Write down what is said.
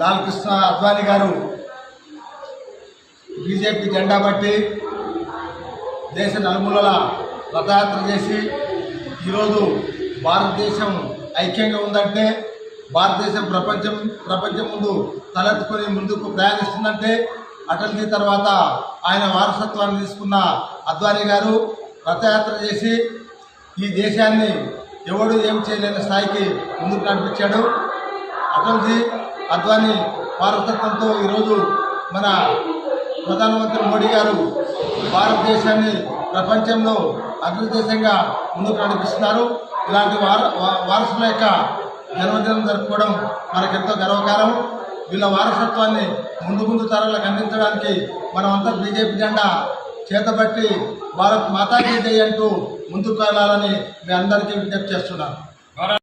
లాల్ కృష్ణ అద్వానీ గారు బీజేపీ జెండా బట్టి దేశ నలుమూలల రథయాత్ర చేసి ఈరోజు భారతదేశం ఐక్యంగా ఉందంటే భారతదేశం ప్రపంచం ప్రపంచం ముందు తలెత్తుకొని ముందుకు ప్రయాణిస్తుందంటే అటల్జీ తర్వాత ఆయన వారసత్వాన్ని తీసుకున్న అద్వానీ గారు రథయాత్ర చేసి ఈ దేశాన్ని ఎవడు ఏం చేయలేని స్థాయికి ముందుకు నడిపించాడు. అటల్జీ అద్వానీ వారసత్వంతో ఈరోజు మన ప్రధానమంత్రి మోడీ గారు భారతదేశాన్ని ప్రపంచంలో అగ్రదేశంగా ముందుకు నడిపిస్తున్నారు. ఇలాంటి వార వారసుల యొక్క జన్మదినం జరుపుకోవడం మనకెంతో గర్వకారం వీళ్ళ వారసత్వాన్ని ముందు ముందు తరాలకు అందించడానికి మనమంతా బీజేపీ జెండా చేతబట్టి భారత్ మాతాజీ జై అంటూ ముందుకు వెళ్ళాలని మీ అందరికీ విజ్ఞప్తి చేస్తున్నాను.